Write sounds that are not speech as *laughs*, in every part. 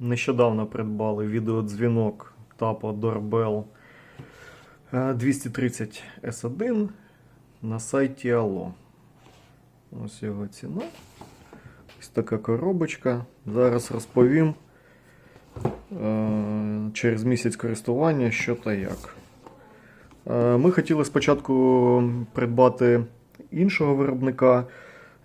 Нещодавно придбали відеодзвінок Tapo Doorbell е, 230 S1 на сайті Allo. Ось його ціна. Ось така коробочка. Зараз розповім е, через місяць користування, що та як. Е, Ми хотіли спочатку придбати іншого виробника е,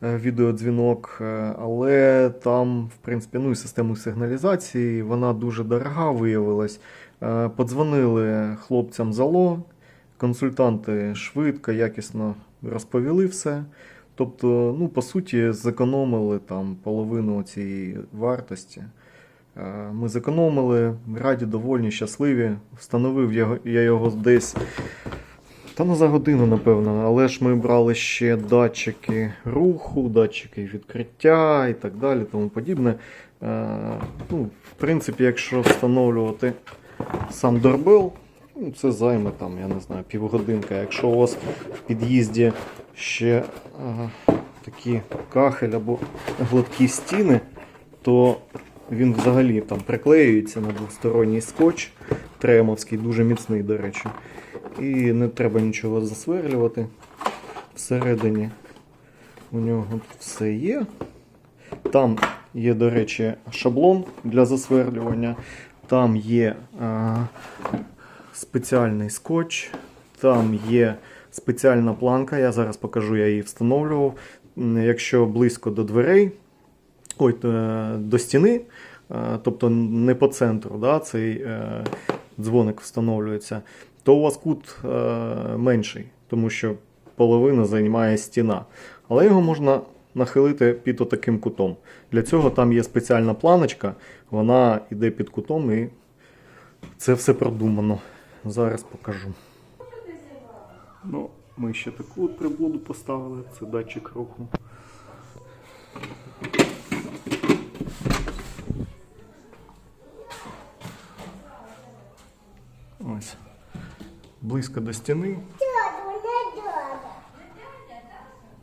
відеодзвінок, е, але там, в принципі, ну і систему сигналізації, вона дуже дорога виявилась. Е, Подзвонили хлопцям з Ало, консультанти швидко, якісно розповіли все. Тобто, ну, по суті, зекономили там половину цієї вартості. Е, Ми зекономили, раді, довольні, щасливі. Встановив я його десь та ну за годину, напевно. Але ж ми брали ще датчики руху, датчики відкриття і так далі, тому подібне. Е, ну, в принципі, якщо встановлювати сам дорбел, ну, це займе там, я не знаю, півгодинка. Якщо у вас в під'їзді ще е, такі кахель або гладкі стіни, то він взагалі там приклеюється на двосторонній скотч. Тремовський, дуже міцний, до речі. І не треба нічого засверлювати. Всередині у нього тут все є. Там є, до речі, шаблон для засверлювання. Там є а, спеціальний скотч, там є спеціальна планка. Я зараз покажу, я її встановлював. Якщо близько до дверей, ой, до стіни, тобто не по центру, да, цей е, дзвоник встановлюється, то у вас кут е, менший, тому що половина займає стіна. Але його можна нахилити під отаким кутом. Для цього там є спеціальна планочка, вона йде під кутом і це все продумано. Зараз покажу. Ну, ми ще таку от приблуду поставили, це датчик руху. Ось. Близько до стіни.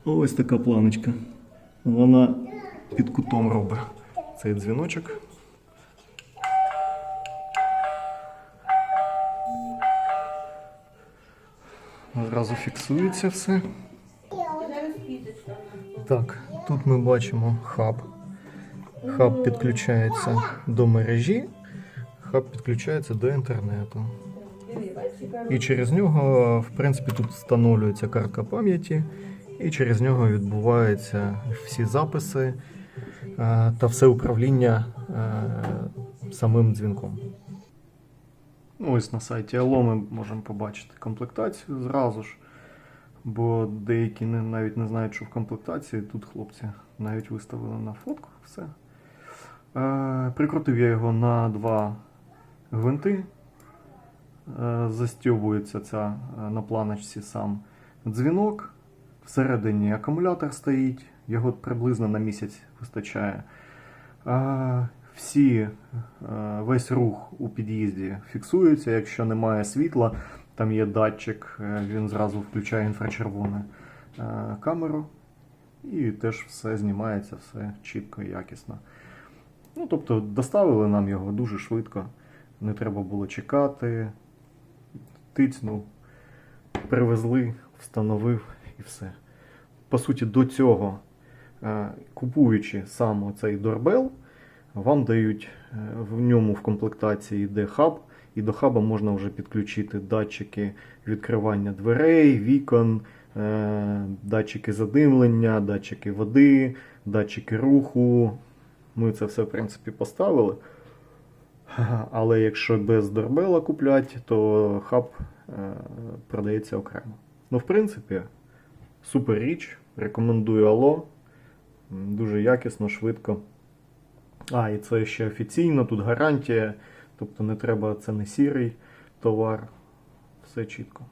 Ось така планочка. Вона під кутом робить цей дзвіночок. Одразу фіксується все. Так, тут ми бачимо хаб. Хаб підключається до мережі, хаб підключається до інтернету. І через нього, в принципі, тут встановлюється картка пам'яті, і через нього відбуваються всі записи е, та все управління е, самим дзвінком. Ну, Ось на сайті Allo ми можемо побачити комплектацію зразу ж. Бо деякі не, навіть не знають, що в комплектації. Тут хлопці навіть виставили на фотку все. Е, прикрутив я його на два гвинти. Е, застьобується ця е, на планочці сам дзвінок. Всередині акумулятор стоїть, його приблизно на місяць вистачає. Е, всі, весь рух у під'їзді фіксується, якщо немає світла, там є датчик, він зразу включає інфрачервону камеру. І теж все знімається, все чітко і якісно. Ну, тобто доставили нам його дуже швидко. Не треба було чекати. Тицнув, привезли, встановив і все. По суті, до цього, е, купуючи сам цей дорбел, вам дають е, в ньому в комплектації йде хаб, і до хаба можна вже підключити датчики відкривання дверей, вікон, е, датчики задимлення, датчики води, датчики руху. Ми це все, в принципі, поставили. *laughs* Але якщо без дорбела куплять, то хаб е, продається окремо. Ну, в принципі, супер річ. Рекомендую Allo. Дуже якісно, швидко. А, і це ще офіційно, тут гарантія. Тобто не треба, це не сірий товар. Все чітко.